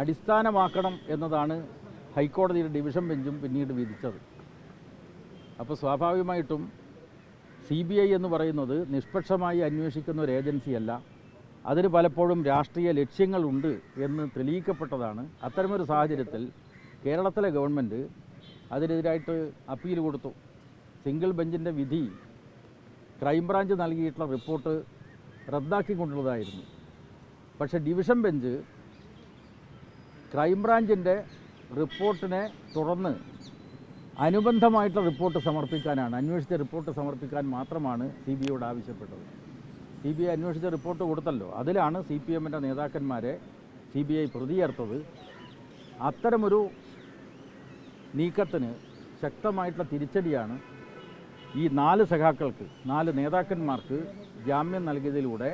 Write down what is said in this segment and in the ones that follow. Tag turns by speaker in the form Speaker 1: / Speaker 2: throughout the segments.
Speaker 1: അടിസ്ഥാനമാക്കണം എന്നതാണ് ഹൈക്കോടതിയുടെ ഡിവിഷൻ ബെഞ്ചും പിന്നീട് വിധിച്ചത്. അപ്പോൾ സ്വാഭാവികമായിട്ടും സി ബി ഐ എന്ന് പറയുന്നത് നിഷ്പക്ഷമായി അന്വേഷിക്കുന്ന ഒരു ഏജൻസിയല്ല. അതിന് പലപ്പോഴും രാഷ്ട്രീയ ലക്ഷ്യങ്ങളുണ്ട് എന്ന് തെളിയിക്കപ്പെട്ടതാണ്. അത്തരമൊരു സാഹചര്യത്തിൽ കേരളത്തിലെ ഗവൺമെന്റ് അതിനെതിരായിട്ട് അപ്പീൽ കൊടുത്തു. സിംഗിൾ ബെഞ്ചിന്റെ വിധി ക്രൈംബ്രാഞ്ച് നൽകിയിട്ടുള്ള റിപ്പോർട്ട് റദ്ദാക്കിക്കൊണ്ടുള്ളതായിരുന്നു. പക്ഷേ ഡിവിഷൻ ബെഞ്ച് ക്രൈംബ്രാഞ്ചിന്റെ റിപ്പോർട്ടിനെ തുടർന്ന് അനുബന്ധമായിട്ടുള്ള റിപ്പോർട്ട് സമർപ്പിക്കാനാണ് അന്വേഷിച്ച റിപ്പോർട്ട് സമർപ്പിക്കാൻ മാത്രമാണ് സി ബി ഐയോട് ആവശ്യപ്പെട്ടത്. സി ബി ഐ അന്വേഷിച്ച റിപ്പോർട്ട് കൊടുത്തല്ലോ. അതിലാണ് സി പി എമ്മിന്റെ നേതാക്കന്മാരെ സി ബി ഐ പ്രതിയേർത്തത്. അത്തരമൊരു നീക്കത്തിന് ശക്തമായിട്ടുള്ള തിരിച്ചടിയാണ് ഈ നാല് സഖാക്കൾക്ക് നാല് നേതാക്കന്മാർക്ക് ജാമ്യം നൽകിയതിലൂടെ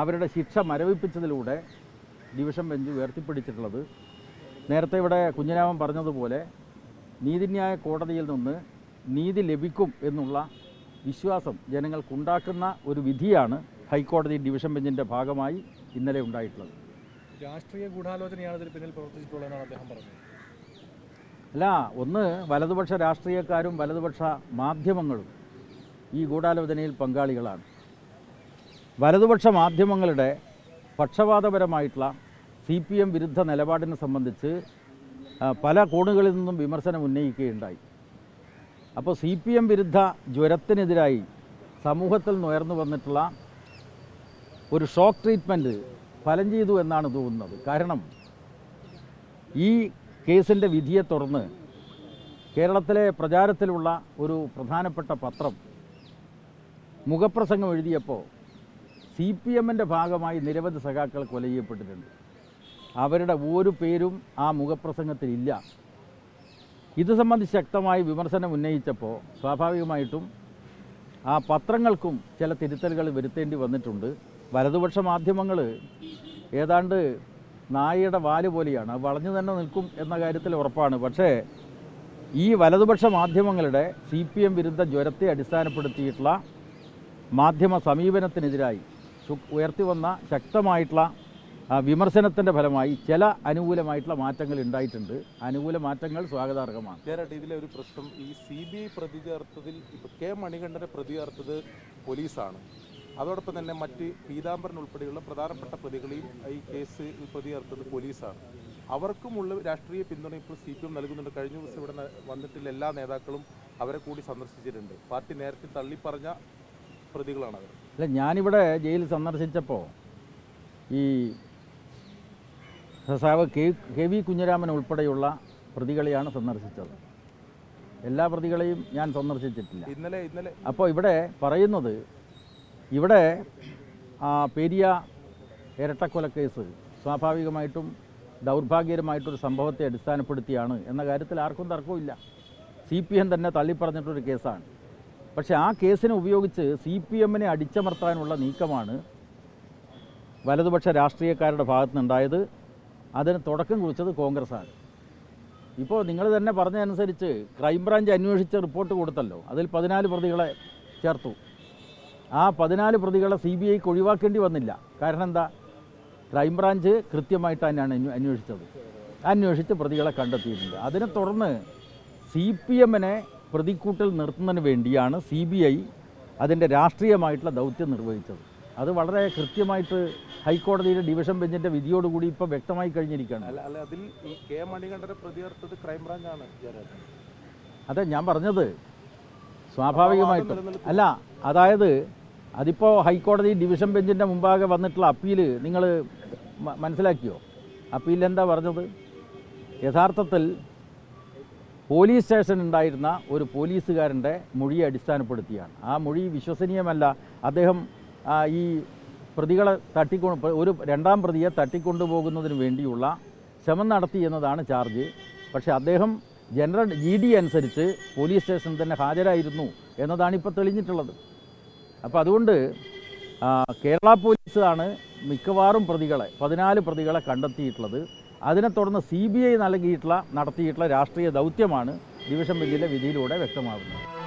Speaker 1: അവരുടെ ശിക്ഷ മരവിപ്പിച്ചതിലൂടെ ഡിവിഷൻ ബെഞ്ച് ഉയർത്തിപ്പിടിച്ചിട്ടുള്ളത്. നേരത്തെ ഇവിടെ കുഞ്ഞിരാമൻ പറഞ്ഞതുപോലെ നീതിന്യായ കോടതിയിൽ നിന്ന് നീതി ലഭിക്കും എന്നുള്ള വിശ്വാസം ജനങ്ങൾക്കുണ്ടാക്കുന്ന ഒരു വിധിയാണ് ഹൈക്കോടതി ഡിവിഷൻ ബെഞ്ചിന്റെ ഭാഗമായി ഇന്നലെ ഉണ്ടായിട്ടുള്ളത്.
Speaker 2: രാഷ്ട്രീയ ഗൂഢാലോചനയാണ് ഇതിന് പിന്നിൽ പ്രവർത്തിച്ചിട്ടുള്ളതെന്നാണ് അദ്ദേഹം പറഞ്ഞത്.
Speaker 1: അല്ല ഒന്ന് വലതുപക്ഷ രാഷ്ട്രീയക്കാരും വലതുപക്ഷ മാധ്യമങ്ങളും ഈ ഗൂഢാലോചനയിൽ പങ്കാളികളാണ്. വലതുപക്ഷ മാധ്യമങ്ങളുടെ പക്ഷപാതപരമായിട്ടുള്ള സി പി എം വിരുദ്ധ നിലപാടിനെ സംബന്ധിച്ച് പല കോണുകളിൽ നിന്നും വിമർശനം ഉന്നയിക്കുകയുണ്ടായി. അപ്പോൾ സി പി എം വിരുദ്ധ ജ്വരത്തിനെതിരായി സമൂഹത്തിൽ ഉയർന്നു വന്നിട്ടുള്ള ഒരു ഷോക്ക് ട്രീറ്റ്മെന്റ് ഫലം ചെയ്തു എന്നാണ് തോന്നുന്നത്. കാരണം ഈ കേസിന്റെ വിധിയെ തുടർന്ന് കേരളത്തിലെ പ്രചാരത്തിലുള്ള ഒരു പ്രധാനപ്പെട്ട പത്രം മുഖപ്രസംഗം എഴുതിയപ്പോൾ സി പി എമ്മിന്റെ ഭാഗമായി നിരവധി സഖാക്കൾ കൊല ചെയ്യപ്പെട്ടിട്ടുണ്ട് അവരുടെ ഒരു പേരും ആ മുഖപ്രസംഗത്തിലില്ല ഇത് സംബന്ധിച്ച് ശക്തമായി വിമർശനം ഉന്നയിച്ചപ്പോൾ സ്വാഭാവികമായിട്ടും ആ പത്രങ്ങൾക്കും ചില തിരുത്തലുകൾ വരുത്തേണ്ടി വന്നിട്ടുണ്ട്. വലതുപക്ഷ മാധ്യമങ്ങൾ ഏതാണ്ട് നായയുടെ വാൽ പോലെയാണ്. വളഞ്ഞു തന്നെ നിൽക്കും എന്ന കാര്യത്തിൽ ഉറപ്പാണ്. പക്ഷേ ഈ വലതുപക്ഷ മാധ്യമങ്ങളുടെ സി പി എം വിരുദ്ധ ജ്വരത്തെ അടിസ്ഥാനപ്പെടുത്തിയിട്ടുള്ള മാധ്യമ സമീപനത്തിനെതിരായി ഉയർത്തി വന്ന ശക്തമായിട്ടുള്ള വിമർശനത്തിന്റെ ഫലമായി ചില അനുകൂലമായിട്ടുള്ള മാറ്റങ്ങൾ ഉണ്ടായിട്ടുണ്ട്. അനുകൂല മാറ്റങ്ങൾ സ്വാഗതാർഹമാണ്.
Speaker 3: ജയരാട്ട് ഇതിലെ ഒരു പ്രശ്നം ഈ സി ബി ഐ പ്രതി ചേർത്തതിൽ ഇപ്പോൾ കെ മണികണ്ഠനെ പ്രതി ചേർത്തത് പോലീസാണ്. അതോടൊപ്പം തന്നെ മറ്റ് പീതാംബരൻ ഉൾപ്പെടെയുള്ള പ്രധാനപ്പെട്ട പ്രതികളെയും ഈ കേസ് പ്രതി ചേർത്തത് പോലീസാണ്. അവർക്കുമുള്ള രാഷ്ട്രീയ പിന്തുണ ഇപ്പോൾ സി പി എം നൽകുന്നുണ്ട്. കഴിഞ്ഞ ദിവസം ഇവിടെ വന്നിട്ടുള്ള എല്ലാ നേതാക്കളും അവരെ കൂടി സന്ദർശിച്ചിട്ടുണ്ട്. പാർട്ടി നേരത്തെ തള്ളിപ്പറഞ്ഞ പ്രതികളാണ് അവർ
Speaker 1: അല്ല ഞാനിവിടെ ജയിലിൽ സന്ദർശിച്ചപ്പോൾ ഈ സസാവ് കെ കെ വി കുഞ്ഞിരാമൻ ഉൾപ്പെടെയുള്ള പ്രതികളെയാണ് സന്ദർശിച്ചത്. എല്ലാ പ്രതികളെയും ഞാൻ സന്ദർശിച്ചിട്ടില്ല.
Speaker 3: ഇന്നലെ ഇന്നലെ.
Speaker 1: അപ്പോൾ ഇവിടെ പറയുന്നത് ഇവിടെ പെരിയ ഇരട്ടക്കൊലക്കേസ് സ്വാഭാവികമായിട്ടും ദൗർഭാഗ്യകരമായിട്ടൊരു സംഭവത്തെ അടിസ്ഥാനപ്പെടുത്തിയാണ് എന്ന കാര്യത്തിൽ ആർക്കും തർക്കവും ഇല്ല. സി പി എം തന്നെ തള്ളിപ്പറഞ്ഞിട്ടൊരു കേസാണ്. പക്ഷേ ആ കേസിനെ ഉപയോഗിച്ച് സി പി എമ്മിനെ അടിച്ചമർത്താനുള്ള നീക്കമാണ് വലതുപക്ഷ രാഷ്ട്രീയക്കാരുടെ ഭാഗത്തുനിന്നുണ്ടായത്. അതിന് തുടക്കം കുറിച്ചത് കോൺഗ്രസ്സാണ്. ഇപ്പോൾ നിങ്ങൾ തന്നെ പറഞ്ഞതനുസരിച്ച് ക്രൈംബ്രാഞ്ച് അന്വേഷിച്ച റിപ്പോർട്ട് കൊടുത്തല്ലോ. അതിൽ പതിനാല് പ്രതികളെ ചേർത്തു. ആ പതിനാല് പ്രതികളെ സി ബി ഐക്ക് ഒഴിവാക്കേണ്ടി വന്നില്ല. കാരണം എന്താ? ക്രൈംബ്രാഞ്ച് കൃത്യമായിട്ട് തന്നെയാണ് അന്വേ- അന്വേഷിച്ചത്. അന്വേഷിച്ച് പ്രതികളെ കണ്ടെത്തിയിട്ടുണ്ട്. അതിനെ തുടർന്ന് സി പി എമ്മിനെ പ്രതിക്കൂട്ടിൽ നിർത്തുന്നതിന് വേണ്ടിയാണ് സി ബി ഐ അതിന്റെ രാഷ്ട്രീയമായിട്ടുള്ള ദൗത്യം നിർവഹിച്ചത്. അത് വളരെ കൃത്യമായിട്ട് ഹൈക്കോടതിയുടെ ഡിവിഷൻ ബെഞ്ചിന്റെ വിധിയോടുകൂടി ഇപ്പോൾ വ്യക്തമായി കഴിഞ്ഞിരിക്കുകയാണ്.
Speaker 3: അല്ല അല്ല അതിൽ ഈ കെ മണികണ്ഠനെ ക്രൈംബ്രാഞ്ചാണ്
Speaker 1: അതെ ഞാൻ പറഞ്ഞത് സ്വാഭാവികമായിട്ടും. അല്ല അതായത് അതിപ്പോൾ ഹൈക്കോടതി ഡിവിഷൻ ബെഞ്ചിന്റെ മുമ്പാകെ വന്നിട്ടുള്ള അപ്പീൽ നിങ്ങൾ മനസ്സിലാക്കിയോ? അപ്പീൽ എന്താ പറഞ്ഞത്? യഥാർത്ഥത്തിൽ പോലീസ് സ്റ്റേഷൻ ഉണ്ടായിരുന്ന ഒരു പോലീസുകാരന്റെ മൊഴിയെ അടിസ്ഥാനപ്പെടുത്തിയാണ്. ആ മൊഴി വിശ്വസനീയമല്ല. അദ്ദേഹം ഈ പ്രതികളെ തട്ടിക്കൊണ്ട് ഒരു രണ്ടാം പ്രതിയെ തട്ടിക്കൊണ്ടുപോകുന്നതിന് വേണ്ടിയുള്ള ശ്രമം നടത്തി എന്നതാണ് ചാർജ്. പക്ഷേ അദ്ദേഹം ജനറൽ ജി ഡി അനുസരിച്ച് പോലീസ് സ്റ്റേഷനിൽ തന്നെ ഹാജരായിരുന്നു എന്നതാണ് ഇപ്പോൾ തെളിഞ്ഞിട്ടുള്ളത്. അപ്പോൾ അതുകൊണ്ട് കേരള പോലീസാണ് മിക്കവാറും പ്രതികളെ പതിനാല് പ്രതികളെ കണ്ടെത്തിയിട്ടുള്ളത്. അതിനെ തുടർന്ന് സി ബി ഐ നൽകിയിട്ടുള്ള നടത്തിയിട്ടുള്ള രാഷ്ട്രീയ ദൗത്യമാണ് ഡിവിഷൻ ബെഞ്ചിലെ വിധിയിലൂടെ വ്യക്തമാകുന്നത്.